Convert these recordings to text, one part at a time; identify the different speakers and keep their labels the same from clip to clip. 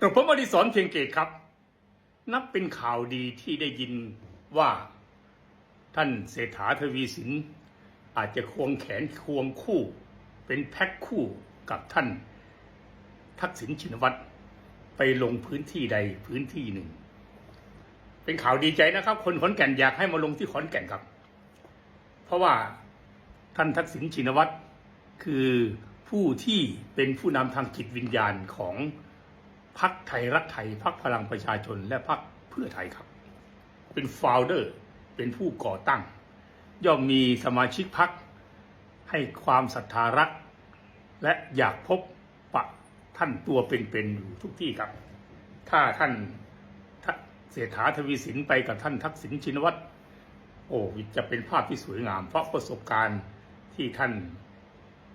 Speaker 1: กระผมอดิศรเพียงเกตครับ นับเป็นข่าวดีที่ได้ยินว่า ท่านเศรษฐาทวีสิน อาจจะควงแขนควงคู่ เป็นแพ็คคู่กับท่าน ทักษิณชินวัตรไปลงพื้นที่ใดพื้นที่หนึ่ง เป็นข่าวดีใจนะครับ คนขอนแก่นอยากให้มาลงที่ขอนแก่นครับ เพราะว่าท่านทักษิณชินวัตรคือผู้ที่เป็นผู้นำทางจิตวิญญาณของ พรรคไทยรักไทยพรรคพลังประชาชนและพรรคเพื่อไทยครับ เป็นฟาวเดอร์เป็นผู้ก่อตั้ง ย่อมมีสมาชิกพรรคให้ความศรัทธารัก และอยากพบปะท่านตัวเป็นๆอยู่ทุกที่ครับ ถ้าท่านเศรษฐาทวีสินไปกับท่านทักษิณชินวัตรโอ้จะเป็นภาพที่สวยงาม เพราะประสบการณ์ที่ท่าน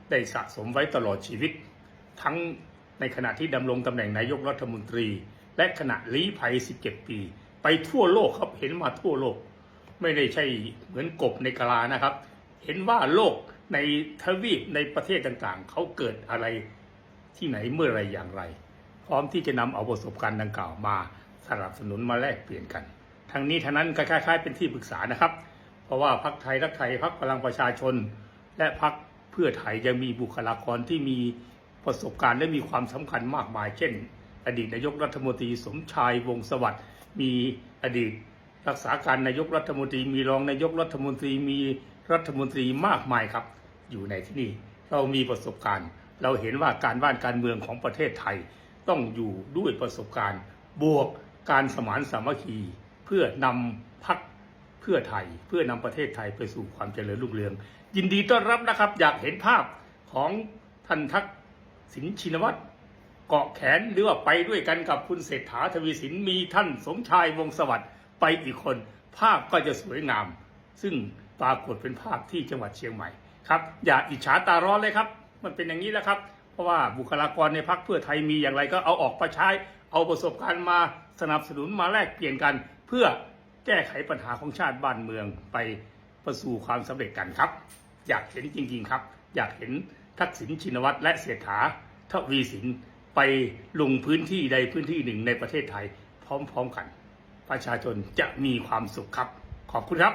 Speaker 1: ได้สะสมไว้ตลอดชีวิต ทั้ง ในขณะที่ดำรงตำแหน่งนายกรัฐมนตรี และขณะลี้ภัย 17 ปี ไปทั่วโลกครับเห็นมาทั่วโลก ไม่ได้ใช่เหมือนกบในกลานะครับ เห็นว่าโลกในทวีปในประเทศต่างๆ เขาเกิดอะไรที่ไหนเมื่อไรอย่างไร พร้อมที่จะนำเอาประสบการณ์ดังกล่าวมาสนับสนุนมาแลกเปลี่ยนกันทั้งนี้ทั้งนั้นก็คล้ายๆเป็นที่ปรึกษานะครับ เพราะว่าพรรคไทยรักไทยพรรคพลังประชาชน และพรรคเพื่อไทยยังมีบุคลากรที่มี ประสบการณ์และมีความสำคัญมากมาย เช่น อดีตนายกรัฐมนตรีสมชายวงศสวัสดิ์มีอดีตรักษาการนายกรัฐมนตรี มีรองนายกรัฐมนตรีมีรัฐมนตรีมากมายครับ อยู่ในที่นี่เรามีประสบการณ์ เราเห็นว่าการบ้านการเมืองของประเทศไทย ต้องอยู่ด้วยประสบการณ์ บวกการสมานสามัคคี เพื่อนำพักเพื่อไทย เพื่อนำประเทศไทยไปสู่ความเจริญรุ่งเรือง ยินดีต้อนรับนะครับ อยากเห็นภาพของท่านทักษ ณชินวัตรเกาะแขนหรือว่าไปด้วยกันกับคุณเศรษฐาทวีสินมีท่านสมชายวงศสวัสดิ์ไปอีกคน ภาพก็จะสวยงาม ซึ่งปรากฏเป็นภาพที่จังหวัดเชียงใหม่ครับอย่าอิจฉาตาร้อนเลยครับ มันเป็นอย่างนี้แล้วครับ เพราะว่าบุคลากรในพักเพื่อไทยมีอย่างไรก็เอาออกมาใช้ เอาประสบการณ์มาสนับสนุนมาแลกเปลี่ยนกัน เพื่อแก้ไขปัญหาของชาติบ้านเมืองไปประสู่ความสำเร็จกันครับ อยากเห็นจริง ๆ ครับ อยากเห็นทักษิณชินวัตรและเศรษฐาทวีสินไปลงพื้นที่ใดพื้นที่หนึ่งในประเทศไทย พร้อมๆกัน ประชาชนจะมีความสุขครับ ขอบคุณครับ